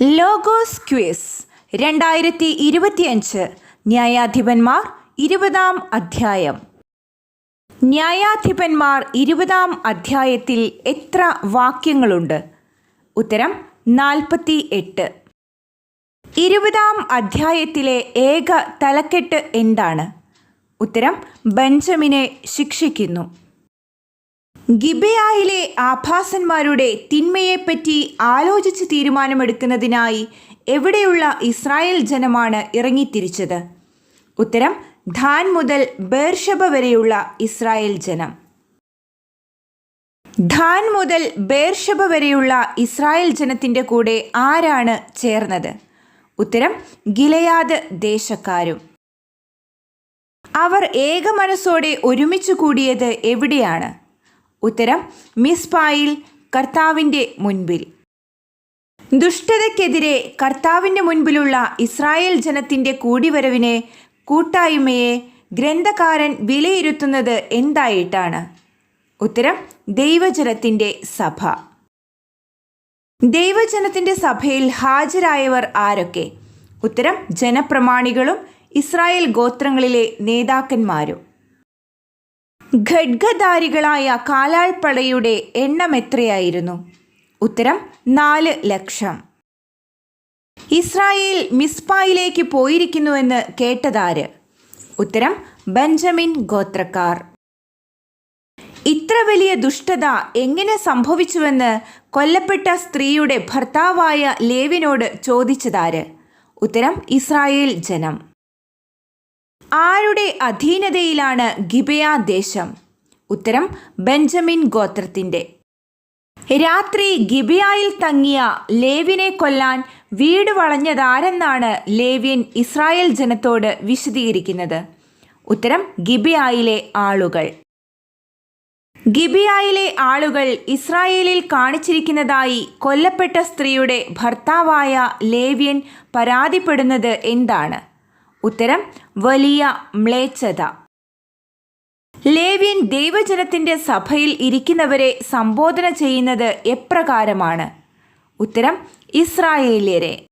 Logos quiz രണ്ടായിരത്തി ഇരുപത്തിയഞ്ച് ന്യായാധിപന്മാർ ഇരുപതാം അധ്യായം. ന്യായാധിപന്മാർ ഇരുപതാം അധ്യായത്തിൽ എത്ര വാക്യങ്ങളുണ്ട്? ഉത്തരം നാൽപ്പത്തി എട്ട് ഇരുപതാം അധ്യായത്തിലെ ഏക തലക്കെട്ട് എന്താണ്? ഉത്തരം ബെഞ്ചമിനെ ശിക്ഷിക്കുന്നു. ഗിബയായിലെ ആഭാസന്മാരുടെ തിന്മയെപ്പറ്റി ആലോചിച്ച് തീരുമാനമെടുക്കുന്നതിനായി എവിടെയുള്ള ഇസ്രായേൽ ജനമാണ് ഇറങ്ങിത്തിരിച്ചത്? ഉത്തരം ധാൻ മുതൽ ബേർഷബ വരെയുള്ള ഇസ്രായേൽ ജനം. ധാൻ മുതൽ ബേർഷബ വരെയുള്ള ഇസ്രായേൽ ജനത്തിന്റെ കൂടെ ആരാണ് ചേർന്നത്? ഉത്തരം ഗിലയാദ് ദേശക്കാരും. അവർ ഏകമനസ്സോടെ ഒരുമിച്ച് കൂടിയത് എവിടെയാണ്? ഉത്തരം മിസ്പായിൽ കർത്താവിന്റെ മുൻപിൽ. ദുഷ്ടതയ്ക്കെതിരെ കർത്താവിന്റെ മുൻപിലുള്ള ഇസ്രായേൽ ജനത്തിന്റെ കൂടിവരവിനെ കൂട്ടായ്മയെ ഗ്രന്ഥകാരൻ വിലയിരുത്തുന്നത് എന്തായിട്ടാണ്? ഉത്തരം ദൈവജനത്തിന്റെ സഭ. ദൈവജനത്തിന്റെ സഭയിൽ ഹാജരായവർ ആരൊക്കെ? ഉത്തരം ജനപ്രമാണികളും ഇസ്രായേൽ ഗോത്രങ്ങളിലെ നേതാക്കന്മാരും. ഖഡ്ഗധാരികളായ കാലാൾപ്പടയുടെ എണ്ണം എത്രയായിരുന്നു ഉത്തരം നാല് ലക്ഷം. ഇസ്രായേൽ മിസ്പായിലേക്ക് പോയിരിക്കുന്നുവെന്ന് കേട്ടതാര്? ഉത്തരം ബെഞ്ചമിൻ ഗോത്രക്കാർ. ഇത്ര വലിയ ദുഷ്ടത എങ്ങനെ സംഭവിച്ചുവെന്ന് കൊല്ലപ്പെട്ട സ്ത്രീയുടെ ഭർത്താവായ ലേവിനോട് ചോദിച്ചതാര്? ഉത്തരം ഇസ്രായേൽ ജനം. ആരുടെ അധീനതയിലാണ് ഗിബയ ദേശം? ഉത്തരം ബെഞ്ചമിൻ ഗോത്രത്തിന്റെ. രാത്രി ഗിബിയായിൽ തങ്ങിയ ലേവിനെ കൊല്ലാൻ വീട് വളഞ്ഞതാരെന്നാണ് ലേവ്യൻ ഇസ്രായേൽ ജനത്തോട് വിശദീകരിക്കുന്നത്. ഉത്തരം ഗിബിയായിലെ ആളുകൾ. ഗിബിയായിലെ ആളുകൾ ഇസ്രായേലിൽ കാണിച്ചിരിക്കുന്നതായി കൊല്ലപ്പെട്ട സ്ത്രീയുടെ ഭർത്താവായ ലേവ്യൻ പരാതിപ്പെടുന്നത് എന്താണ്? ഉത്തരം വലിയ മ്ലേച്ഛത. ലേവ്യൻ ദൈവജനത്തിന്റെ സഭയിൽ ഇരിക്കുന്നവരെ സംബോധന ചെയ്യുന്നത് എപ്രകാരമാണ്? ഉത്തരം ഇസ്രായേലിയരെ.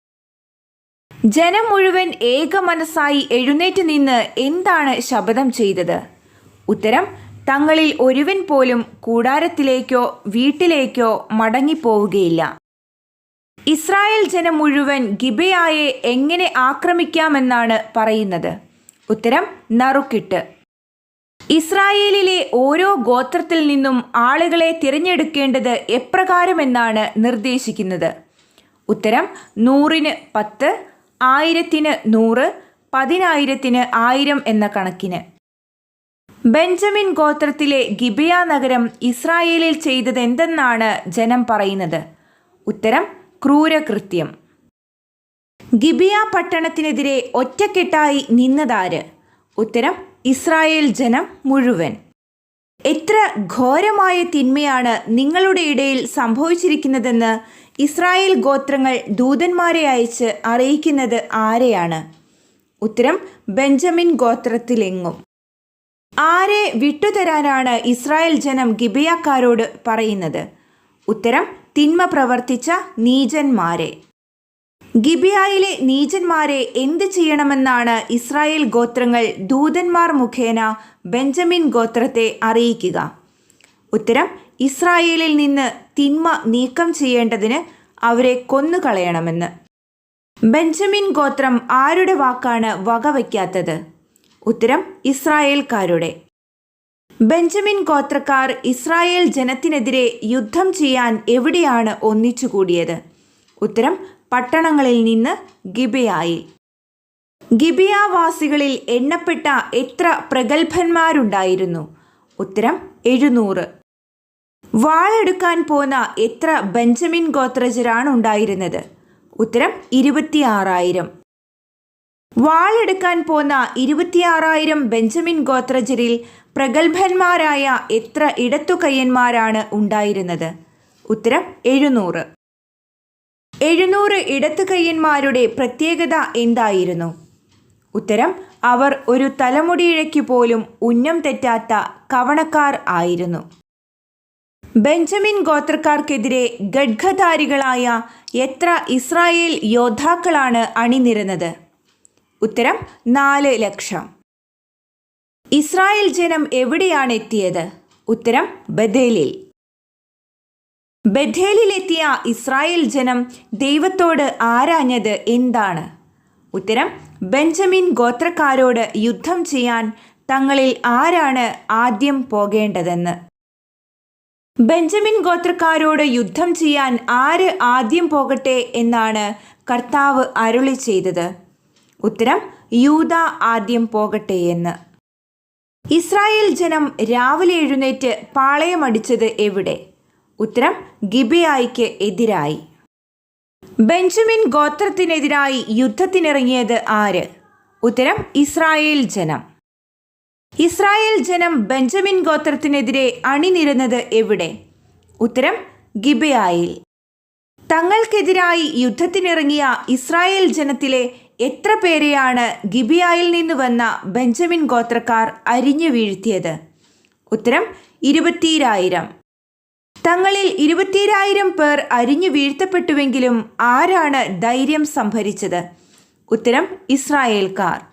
ജനം മുഴുവൻ ഏക മനസ്സായി എഴുന്നേറ്റ് നിന്ന് എന്താണ് ശപഥം ചെയ്തത്? ഉത്തരം തങ്ങളിൽ ഒരുവൻ പോലും കൂടാരത്തിലേക്കോ വീട്ടിലേക്കോ മടങ്ങിപ്പോവുകയില്ല. ഇസ്രായേൽ ജനം മുഴുവൻ ഗിബയായെ എങ്ങനെ ആക്രമിക്കാമെന്നാണ് പറയുന്നത്? ഉത്തരം നറുക്കിട്ട്. ഇസ്രായേലിലെ ഓരോ ഗോത്രത്തിൽ നിന്നും ആളുകളെ തിരഞ്ഞെടുക്കേണ്ടത് എപ്രകാരമെന്നാണ് നിർദ്ദേശിക്കുന്നത്? ഉത്തരം നൂറിന് പത്ത് ആയിരത്തിന് നൂറ് പതിനായിരത്തിന് ആയിരം എന്ന കണക്കിന്. ബെഞ്ചമിൻ ഗോത്രത്തിലെ ഗിബിയ നഗരം ഇസ്രായേലിൽ ചെയ്തതെന്തെന്നാണ് ജനം പറയുന്നത്? ഉത്തരം ക്രൂരകൃത്യം. ഗിബിയ പട്ടണത്തിനെതിരെ ഒറ്റക്കെട്ടായി നിന്നതാര്? ഉത്തരം ഇസ്രായേൽ ജനം മുഴുവൻ. എത്ര ഘോരമായ തിന്മയാണ് നിങ്ങളുടെ ഇടയിൽ സംഭവിച്ചിരിക്കുന്നതെന്ന് ഇസ്രായേൽ ഗോത്രങ്ങൾ ദൂതന്മാരെ അയച്ച് അറിയിക്കുന്നത് ആരെയാണ്? ഉത്തരം ബെഞ്ചമിൻ ഗോത്രത്തിലെങ്ങും. ആരെ വിട്ടുതരാനാണ് ഇസ്രായേൽ ജനം ഗിബിയാക്കാരോട് പറയുന്നത്? ഉത്തരം തിന്മ പ്രവർത്തിച്ച നീചന്മാരെ. ഗിബിയായിലെ നീചന്മാരെ എന്ത് ചെയ്യണമെന്നാണ് ഇസ്രായേൽ ഗോത്രങ്ങൾ ദൂതന്മാർ മുഖേന ബെഞ്ചമിൻ ഗോത്രത്തെ അറിയിക്കുക. ഉത്തരം ഇസ്രായേലിൽ നിന്ന് തിന്മ നീക്കം ചെയ്യേണ്ടതിന് അവരെ കൊന്നുകളയണമെന്ന്. ബെഞ്ചമിൻ ഗോത്രം ആരുടെ വാക്കാണ് വകവയ്ക്കാത്തത്? ഉത്തരം ഇസ്രായേൽക്കാരുടെ. ബെഞ്ചമിൻ ഗോത്രക്കാർ ഇസ്രായേൽ ജനത്തിനെതിരെ യുദ്ധം ചെയ്യാൻ എവിടെയാണ് ഒന്നിച്ചുകൂടിയത്? ഉത്തരം പട്ടണങ്ങളിൽ നിന്ന് ഗിബയായി. ഗിബിയാവാസികളിൽ എണ്ണപ്പെട്ട എത്ര പ്രഗത്ഭന്മാരുണ്ടായിരുന്നു? ഉത്തരം എഴുന്നൂറ്. വാളെടുക്കാൻ പോന്ന എത്ര ബെഞ്ചമിൻ ഗോത്രജരാണ് ഉണ്ടായിരുന്നത്? ഉത്തരം ഇരുപത്തിയാറായിരം. വാളെടുക്കാൻ പോന്ന ഇരുപത്തിയാറായിരം ബെഞ്ചമിൻ ഗോത്രജരിൽ പ്രഗത്ഭന്മാരായ എത്ര ഇടത്തുകയ്യന്മാരാണ് ഉണ്ടായിരുന്നത്? ഉത്തരം എഴുന്നൂറ്. എഴുന്നൂറ് ഇടത്തുകയ്യന്മാരുടെ പ്രത്യേകത എന്തായിരുന്നു? ഉത്തരം അവർ ഒരു തലമുടിയിഴയ്ക്ക് പോലും ഉന്നം തെറ്റാത്ത കവണക്കാർ ആയിരുന്നു. ബെഞ്ചമിൻ ഗോത്രക്കാർക്കെതിരെ ഗഡ്ഘധാരികളായ എത്ര ഇസ്രായേൽ യോദ്ധാക്കളാണ് അണിനിരുന്നത്? ഉത്തരം നാല് ലക്ഷം. ഇസ്രായേൽ ജനം എവിടെയാണ് എത്തിയത് ഉത്തരം ബഥേലിൽ. ബഥേലിലെത്തിയ ഇസ്രായേൽ ജനം ദൈവത്തോട് ആരാഞ്ഞത് എന്താണ്? ഉത്തരം ബെഞ്ചമിൻ ഗോത്രക്കാരോട് യുദ്ധം ചെയ്യാൻ തങ്ങളിൽ ആരാണ് ആദ്യം പോകേണ്ടതെന്ന്. ബെഞ്ചമിൻ ഗോത്രക്കാരോട് യുദ്ധം ചെയ്യാൻ ആര് ആദ്യം പോകട്ടെ എന്നാണ് കർത്താവ് അരുളി ചെയ്തത്. ഉത്തരം യൂത ആദ്യം പോകട്ടെ എന്ന്. ഇസ്രായേൽ ജനം രാവിലെ എഴുന്നേറ്റ് പാളയമടിച്ചത് എവിടെ? ഉത്തരം ഗിബിയായിക്ക് എതിരായി. ബെഞ്ചമിൻ ഗോത്രത്തിനെതിരായി യുദ്ധത്തിനിറങ്ങിയത് ആര്? ഉത്തരം ഇസ്രായേൽ ജനം. ഇസ്രായേൽ ജനം ബെഞ്ചമിൻ ഗോത്രത്തിനെതിരെ അണിനിരുന്നത് എവിടെ? ഉത്തരം ഗിബയായിൽ. തങ്ങൾക്കെതിരായി യുദ്ധത്തിനിറങ്ങിയ ഇസ്രായേൽ ജനത്തിലെ എത്ര പേരെയാണ് ഗിബിയായിൽ നിന്ന് വന്ന ബെഞ്ചമിൻ ഗോത്രക്കാർ അരിഞ്ഞു വീഴ്ത്തിയത്? ഉത്തരം ഇരുപത്തിരായിരം. തങ്ങളിൽ ഇരുപത്തിരായിരം പേർ അരിഞ്ഞു വീഴ്ത്തപ്പെട്ടുവെങ്കിലും ആരാണ് ധൈര്യം സംഭരിച്ചത്? ഉത്തരം ഇസ്രായേൽക്കാർ.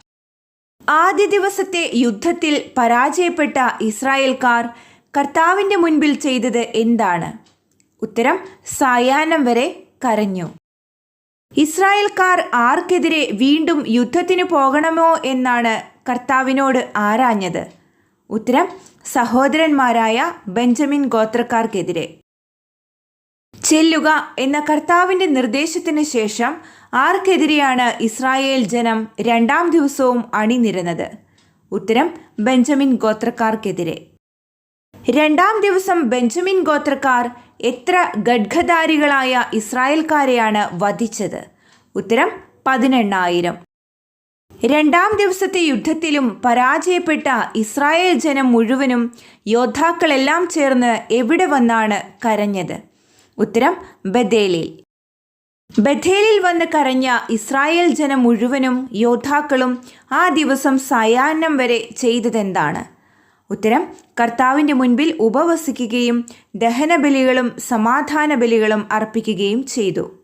ആദ്യ ദിവസത്തെ യുദ്ധത്തിൽ പരാജയപ്പെട്ട ഇസ്രായേൽക്കാർ കർത്താവിന്റെ മുൻപിൽ ചെയ്തത് എന്താണ്? ഉത്തരം സായാഹ്നം വരെ കരഞ്ഞു. ഇസ്രായേൽക്കാർ ആർക്കെതിരെ വീണ്ടും യുദ്ധത്തിന് പോകണമോ എന്നാണ് കർത്താവിനോട് ആരാഞ്ഞത്? ഉത്തരം സഹോദരന്മാരായ ബെഞ്ചമിൻ ഗോത്രക്കാർക്കെതിരെ. ചെല്ലുക എന്ന കർത്താവിന്റെ നിർദ്ദേശത്തിന് ശേഷം ആർക്കെതിരെയാണ് ഇസ്രായേൽ ജനം രണ്ടാം ദിവസവും അണിനിരന്നത്? ഉത്തരം ബെഞ്ചമിൻ ഗോത്രക്കാർക്കെതിരെ. രണ്ടാം ദിവസം ബെഞ്ചമിൻ ഗോത്രക്കാർ എത്ര ഗഡ്ഗധാരികളായ ഇസ്രായേൽക്കാരെയാണ് വധിച്ചത്? ഉത്തരം പതിനെണ്ണായിരം. രണ്ടാം ദിവസത്തെ യുദ്ധത്തിലും പരാജയപ്പെട്ട ഇസ്രായേൽ ജനം മുഴുവനും യോദ്ധാക്കളെല്ലാം ചേർന്ന് എവിടെ വന്നാണ് കരഞ്ഞത്? ഉത്തരം ബദേലിൽ ബഥേലിൽ വന്ന് കരഞ്ഞ ഇസ്രായേൽ ജനം മുഴുവനും യോദ്ധാക്കളും ആ ദിവസം സായാഹ്നം വരെ ചെയ്തതെന്താണ്? ഉത്തരം കർത്താവിന്റെ മുൻപിൽ ഉപവസിക്കുകയും ദഹനബലികളും സമാധാന ബലികളും അർപ്പിക്കുകയും ചെയ്തു.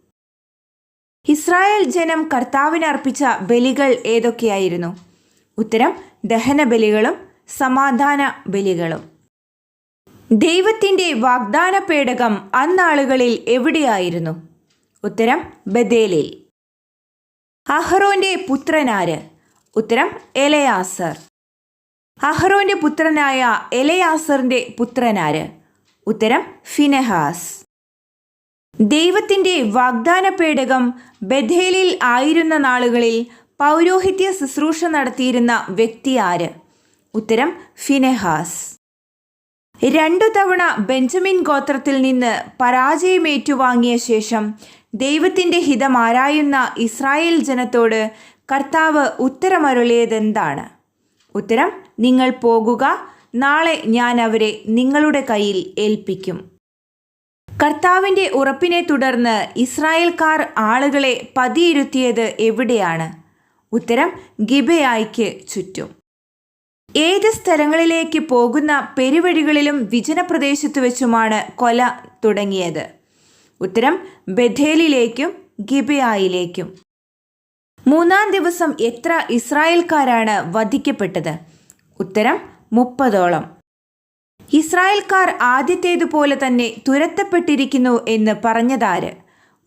ഇസ്രായേൽ ജനം കർത്താവിന് അർപ്പിച്ച ബലികൾ ഏതൊക്കെയായിരുന്നു? ഉത്തരം ദഹനബലികളും സമാധാന ബലികളും ദൈവത്തിന്റെ വാഗ്ദാന പേടകം അന്നാളുകളിൽ എവിടെയായിരുന്നു? ഉത്തരം ബദേലിൽ അഹ്റോന്റെ പുത്രനാര്? ഉത്തരം എലയാസർ. അഹ്റോന്റെ പുത്രനായ എലയാസറിന്റെ പുത്രനാര്? ഉത്തരം ഫിനെഹാസ്. ദൈവത്തിന്റെ വാഗ്ദാന പേടകം ബഥേലിൽ ആയിരുന്ന നാളുകളിൽ പൗരോഹിത്യ ശുശ്രൂഷ നടത്തിയിരുന്ന വ്യക്തി ആര്? ഉത്തരം ഫിനെഹാസ്. രണ്ടു തവണ ബെഞ്ചമിൻ ഗോത്രത്തിൽ നിന്ന് പരാജയമേറ്റുവാങ്ങിയ ശേഷം ദൈവത്തിന്റെ ഹിതം ആരായുന്ന ഇസ്രായേൽ ജനത്തോട് കർത്താവ് ഉത്തരമരുളിയതെന്താണ്? ഉത്തരം നിങ്ങൾ പോകുക നാളെ ഞാൻ അവരെ നിങ്ങളുടെ കയ്യിൽ ഏൽപ്പിക്കും. കർത്താവിന്റെ ഉറപ്പിനെ തുടർന്ന് ഇസ്രായേൽക്കാർ ആളുകളെ പതിയിരുത്തിയത് എവിടെയാണ്? ഉത്തരം ഗിബയായിക്ക് ചുറ്റും. ഏത് സ്ഥലങ്ങളിലേക്ക് പോകുന്ന പെരുവഴികളിലും വിജനപ്രദേശത്ത് വെച്ചുമാണ് കൊല തുടങ്ങിയത്. ഉത്തരം ബഥേലിലേക്കും ഗിബയായിലേക്കും. മൂന്നാം ദിവസം എത്ര ഇസ്രായേൽക്കാരാണ് വധിക്കപ്പെട്ടത്? ഉത്തരം മുപ്പതോളം. ഇസ്രായേൽക്കാർ ആദ്യത്തേതുപോലെ തന്നെ തുരത്തപ്പെട്ടിരിക്കുന്നു എന്ന് പറഞ്ഞതാര്?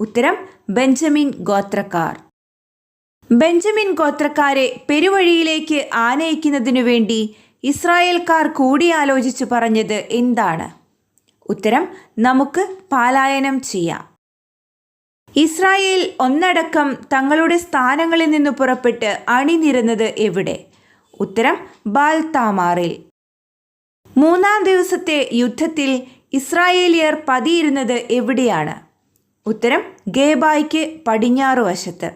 ഉത്തരം ബെഞ്ചമിൻ ഗോത്രക്കാർ. ബെഞ്ചമിൻ ഗോത്രക്കാരെ പെരുവഴിയിലേക്ക് ആനയിക്കുന്നതിനു വേണ്ടി ഇസ്രായേൽക്കാർ കൂടിയാലോചിച്ച് പറഞ്ഞത് എന്താണ്? ഉത്തരം നമുക്ക് പാലായനം ചെയ്യാം. ഇസ്രായേൽ ഒന്നടക്കം തങ്ങളുടെ സ്ഥാനങ്ങളിൽ നിന്ന് പുറപ്പെട്ട് അണിനിരുന്നത് എവിടെ? ഉത്തരം ബാൽ താമാറിൽ മൂന്നാം ദിവസത്തെ യുദ്ധത്തിൽ ഇസ്രായേലിയർ പതിയിരുന്നത് എവിടെയാണ്? ഉത്തരം ഗേബായ്ക്ക് പടിഞ്ഞാറ് വശത്ത്.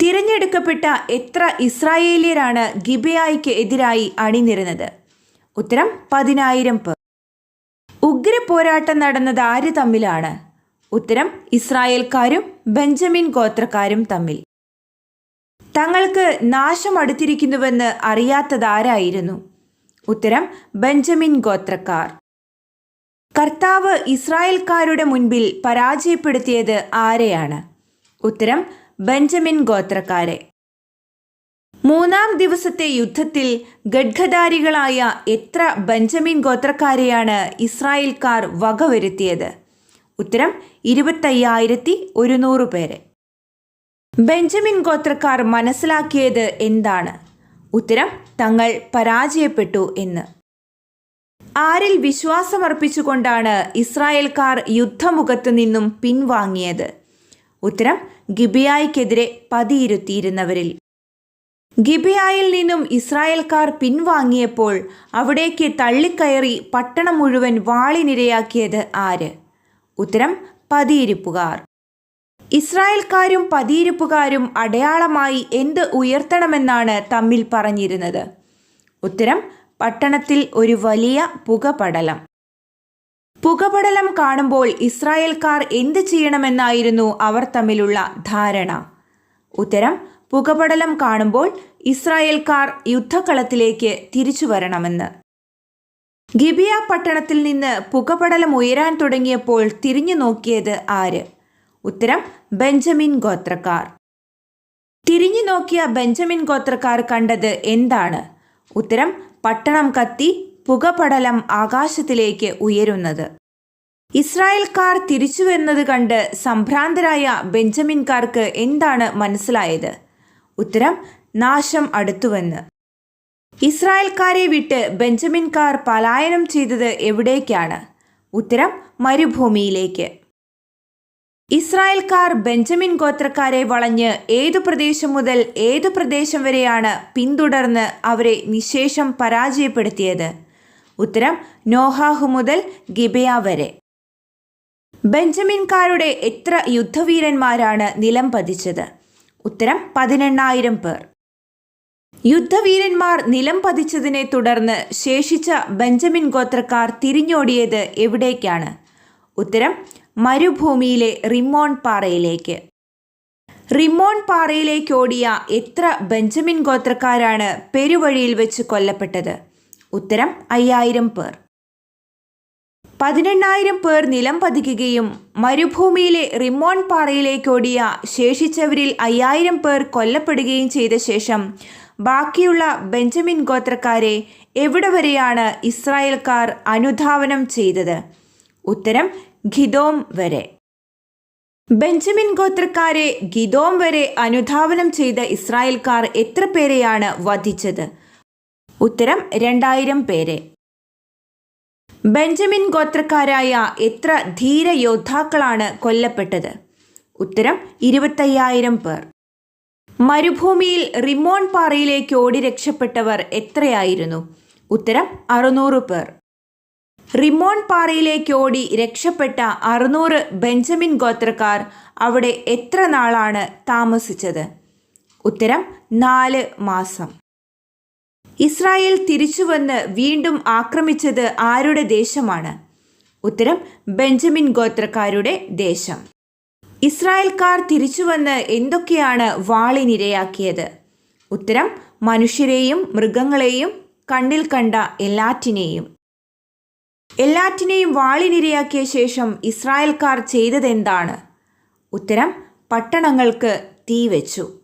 തിരഞ്ഞെടുക്കപ്പെട്ട എത്ര ഇസ്രായേലിയരാണ് ഗിബയായിക്ക് എതിരായി അണിനിരുന്നത്? ഉത്തരം പതിനായിരം പേർ. ഉഗ്ര പോരാട്ടം നടന്നത് ആര് തമ്മിലാണ്? ഉത്തരം ഇസ്രായേൽക്കാരും ബെഞ്ചമിൻ ഗോത്രക്കാരും തമ്മിൽ. തങ്ങൾക്ക് നാശം അടുത്തിരിക്കുന്നുവെന്ന് അറിയാത്തതാരായിരുന്നു? ഉത്തരം ബെഞ്ചമിൻ ഗോത്രക്കാർ. കർത്താവ് ഇസ്രായേൽക്കാരുടെ മുൻപിൽ പരാജയപ്പെടുത്തിയത് ആരെയാണ്? ഉത്തരം ബെഞ്ചമിൻ ഗോത്രക്കാരെ. മൂന്നാം ദിവസത്തെ യുദ്ധത്തിൽ ഗഡ്ഗധാരികളായ എത്ര ബെഞ്ചമിൻ ഗോത്രക്കാരെയാണ് ഇസ്രായേൽക്കാർ വകവരുത്തിയത്? ഉത്തരം ഇരുപത്തയ്യായിരത്തി ഒരുന്നൂറ് പേരെ. ബെഞ്ചമിൻ ഗോത്രക്കാർ മനസ്സിലാക്കിയത് എന്താണ്? ഉത്തരം തങ്ങൾ പരാജയപ്പെട്ടു എന്ന്. ആരിൽ വിശ്വാസമർപ്പിച്ചുകൊണ്ടാണ് ഇസ്രായേൽക്കാർ യുദ്ധമുഖത്ത് നിന്നും പിൻവാങ്ങിയത്? ഉത്തരം ഗിബിയായിക്കെതിരെ പതിയിരുത്തിയിരുന്നവരിൽ. ഗിബിയായിൽ നിന്നും ഇസ്രായേൽക്കാർ പിൻവാങ്ങിയപ്പോൾ അവിടേക്ക് തള്ളിക്കയറി പട്ടണം മുഴുവൻ വാളിനിരയാക്കിയത് ആര്? ഉത്തരം പതിയിരിപ്പുകാർ. ഇസ്രായേൽക്കാരും പതിയിരുപ്പുകാരും അടയാളമായി എന്ത് ഉയർത്തണമെന്നാണ് തമ്മിൽ പറഞ്ഞിരുന്നത്? ഉത്തരം പട്ടണത്തിൽ ഒരു വലിയ പുകപടലം. പുകപടലം കാണുമ്പോൾ ഇസ്രായേൽക്കാർ എന്ത് ചെയ്യണമെന്നായിരുന്നു അവർ തമ്മിലുള്ള ധാരണ. ഉത്തരം പുകപടലം കാണുമ്പോൾ ഇസ്രായേൽക്കാർ യുദ്ധക്കളത്തിലേക്ക് തിരിച്ചു വരണമെന്ന്. ഗിബിയ പട്ടണത്തിൽ നിന്ന് പുകപടലം ഉയരാൻ തുടങ്ങിയപ്പോൾ തിരിഞ്ഞു നോക്കിയത് ആര്? ഉത്തരം ബെഞ്ചമിൻ ഗോത്രക്കാർ. തിരിഞ്ഞു നോക്കിയ ബെഞ്ചമിൻ ഗോത്രക്കാർ കണ്ടത് എന്താണ്? ഉത്തരം പട്ടണം കത്തി പുകപടലം ആകാശത്തിലേക്ക് ഉയരുന്നത്. ഇസ്രായേൽക്കാർ തിരിച്ചു വരുന്നത് കണ്ട് സംഭ്രാന്തരായ ബെഞ്ചമിൻകാർക്ക് എന്താണ് മനസ്സിലായത്? ഉത്തരം നാശം അടുത്തുവെന്ന്. ഇസ്രായേൽക്കാരെ വിട്ട് ബെഞ്ചമിൻകാർ പലായനം ചെയ്തത് എവിടേക്കാണ്? ഉത്തരം മരുഭൂമിയിലേക്ക്. ഇസ്രായേൽക്കാർ ബെഞ്ചമിൻ ഗോത്രക്കാരെ വളഞ്ഞ് ഏതു പ്രദേശം മുതൽ ഏതു പ്രദേശം വരെയാണ് പിന്തുടർന്ന് അവരെ നിശേഷം പരാജയപ്പെടുത്തിയത്? ഉത്തരം നോഹാഹു മുതൽ ഗിബയ വരെ. ബെഞ്ചമിൻകാരുടെ എത്ര യുദ്ധവീരന്മാരാണ് നിലം പതിച്ചത്? ഉത്തരം പതിനെണ്ണായിരം പേർ. യുദ്ധവീരന്മാർ നിലം പതിച്ചതിനെ തുടർന്ന് ശേഷിച്ച ബെഞ്ചമിൻ ഗോത്രക്കാർ തിരിഞ്ഞോടിയത് എവിടേക്കാണ്? ഉത്തരം മരുഭൂമിയിലെ റിമോൺ പാറയിലേക്ക്. റിമോൺ പാറയിലേക്കോടിയ എത്ര ബെഞ്ചമിൻ ഗോത്രക്കാരാണ് പെരുവഴിയിൽ വെച്ച് കൊല്ലപ്പെട്ടത്? ഉത്തരം അയ്യായിരം പേർ. പതിനെണ്ണായിരം പേർ നിലം പതിക്കുകയും മരുഭൂമിയിലെ റിമോൺ പാറയിലേക്കോടിയ ശേഷിച്ചവരിൽ അയ്യായിരം പേർ കൊല്ലപ്പെടുകയും ചെയ്ത ശേഷം ബാക്കിയുള്ള ബെഞ്ചമിൻ ഗോത്രക്കാരെ എവിടെ വരെയാണ് ഇസ്രായേൽക്കാർ അനുധാവനം ചെയ്തത്? ഉത്തരം ഗിദോം വരെ. ബെഞ്ചമിൻ ഗോത്രക്കാരെ ഗിദോം വരെ അനുധാവനം ചെയ്ത ഇസ്രായേൽക്കാർ എത്ര പേരെയാണ് വധിച്ചത്? ഉത്തരം രണ്ടായിരം പേരെ. ബെഞ്ചമിൻ ഗോത്രക്കാരായ എത്ര ധീര യോദ്ധാക്കളാണ് കൊല്ലപ്പെട്ടത്? ഉത്തരം ഇരുപത്തയ്യായിരം പേർ. മരുഭൂമിയിൽ റിമോൺ പാറയിലേക്ക് ഓടി രക്ഷപ്പെട്ടവർ എത്രയായിരുന്നു? ഉത്തരം അറുന്നൂറ് പേർ. റിമോൺ പാറയിലേക്ക് ഓടി രക്ഷപ്പെട്ട അറുന്നൂറ് ബെഞ്ചമിൻ ഗോത്രക്കാർ അവിടെ എത്ര നാളാണ് താമസിച്ചത്? ഉത്തരം നാല് മാസം. ഇസ്രായേൽ തിരിച്ചുവന്ന് വീണ്ടും ആക്രമിച്ചത് ആരുടെ ദേശമാണ്? ഉത്തരം ബെഞ്ചമിൻ ഗോത്രക്കാരുടെ ദേശം. ഇസ്രായേൽക്കാർ തിരിച്ചുവന്ന് എന്തൊക്കെയാണ് വാളിനിരയാക്കിയത് ഉത്തരം മനുഷ്യരെയും മൃഗങ്ങളെയും കണ്ണിൽ കണ്ട എല്ലാറ്റിനെയും. എല്ലാറ്റിനെയും വാളിനിരയാക്കിയ ശേഷം ഇസ്രായേൽക്കാർ ചെയ്തതെന്താണ്? ഉത്തരം പട്ടണങ്ങൾക്ക് തീ വെച്ചു